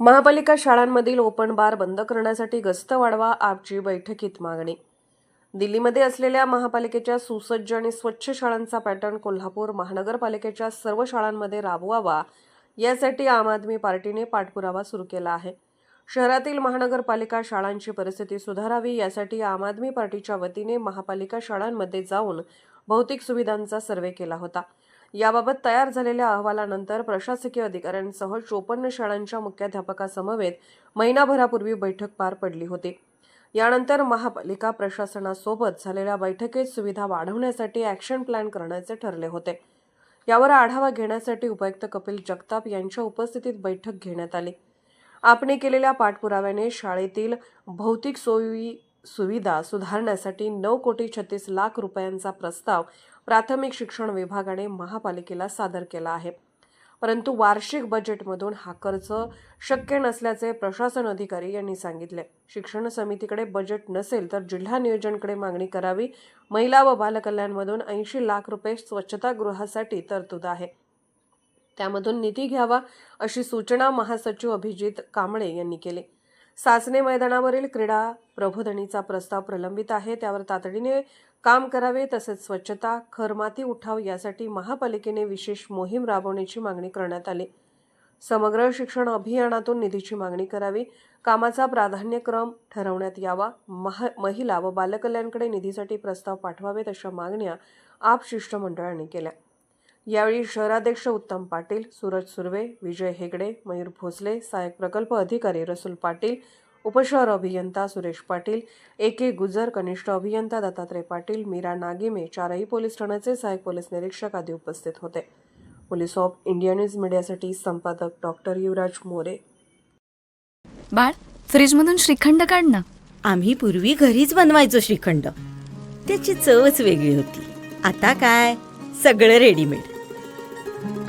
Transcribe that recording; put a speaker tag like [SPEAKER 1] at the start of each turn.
[SPEAKER 1] महापालिका शाळांमधील open bar बंद करण्यासाठी गस्त वाढवा आपची बैठकीत मागणी. दिल्लीमध्ये असलेल्या महापालिकेच्या सुसज्ज आणि स्वच्छ शाळांचा पॅटर्न कोल्हापूर महानगरपालिकेच्या सर्व शाळांमध्ये राबवावा यासाठी आम आदमी पार्टीने पाठपुरावा सुरू केला आहे. शहरातील महानगरपालिका शाळांची परिस्थिती सुधारावी यासाठी आम आदमी पार्टीच्या वतीने महापालिका शाळांमध्ये जाऊन भौतिक सुविधांचा सर्वे केला होता. याबाबत तयार झालेल्या अहवालानंतर प्रशासकीय अधिकाऱ्यांसह चोपन्न शाळांच्या मुख्याध्यापकासमवेत महिनाभरापूर्वी बैठक पार पडली होती. यानंतर महापालिका प्रशासनासोबत झालेल्या बैठकीत सुविधा वाढवण्यासाठी ॲक्शन प्लॅन करण्याचे ठरले होते. यावर आढावा घेण्यासाठी उपायुक्त कपिल जगताप यांच्या उपस्थितीत बैठक घेण्यात आली. आपने केलेल्या पाठपुराव्याने शाळेतील भौतिक सोयी सुविधा सुधारण्यासाठी नऊ कोटी छत्तीस लाख रुपयांचा प्रस्ताव प्राथमिक शिक्षण विभागाने महापालिकेला सादर केला आहे. परंतु वार्षिक बजेटमधून हा खर्च शक्य नसल्याचे प्रशासन अधिकारी यांनी सांगितले. शिक्षण समितीकडे बजेट नसेल तर जिल्हा नियोजनकडे मागणी करावी. महिला व बालकल्याणमधून ऐंशी लाख रुपये स्वच्छतागृहासाठी तरतूद आहे. त्यामधून निधी घ्यावा अशी सूचना महासचिव अभिजित कांबळे यांनी केली. सासने मैदानावरील क्रीडा प्रबोधनीचा प्रस्ताव प्रलंबित आहे. त्यावर तातडीने काम करावे तसेच स्वच्छता खरमाती उठाव यासाठी महापालिकेने विशेष मोहीम राबवण्याची मागणी करण्यात आली. समग्र शिक्षण अभियानातून निधीची मागणी करावी. कामाचा प्राधान्यक्रम ठरवण्यात यावा. महा महिला व बालकल्याणकडे निधीसाठी प्रस्ताव पाठवावेत अशा मागण्या आप शिष्टमंडळाने केल्या. यावेळी शहराध्यक्ष उत्तम पाटील सूरज सुर्वे विजय हेगडे मयूर भोसले सहाय्यक प्रकल्प अधिकारी रसूल पाटील उपशहर अभियंता सुरेश पाटील ए के गुजर कनिष्ठ अभियंता दत्तात्रय पाटील मीरा नागिमे चारही पोलीस ठाण्याचे सहाय्यक पोलीस निरीक्षक आदी उपस्थित होते. पोलीस ऑफ इंडिया न्यूज मीडियासाठी संपादक डॉक्टर युवराज मोरे.
[SPEAKER 2] बाळ फ्रीजमधून श्रीखंड काढ ना.
[SPEAKER 3] आम्ही पूर्वी घरीच बनवायचो श्रीखंड. त्याची चवच वेगळी होती. आता काय? सगळं रेडीमेड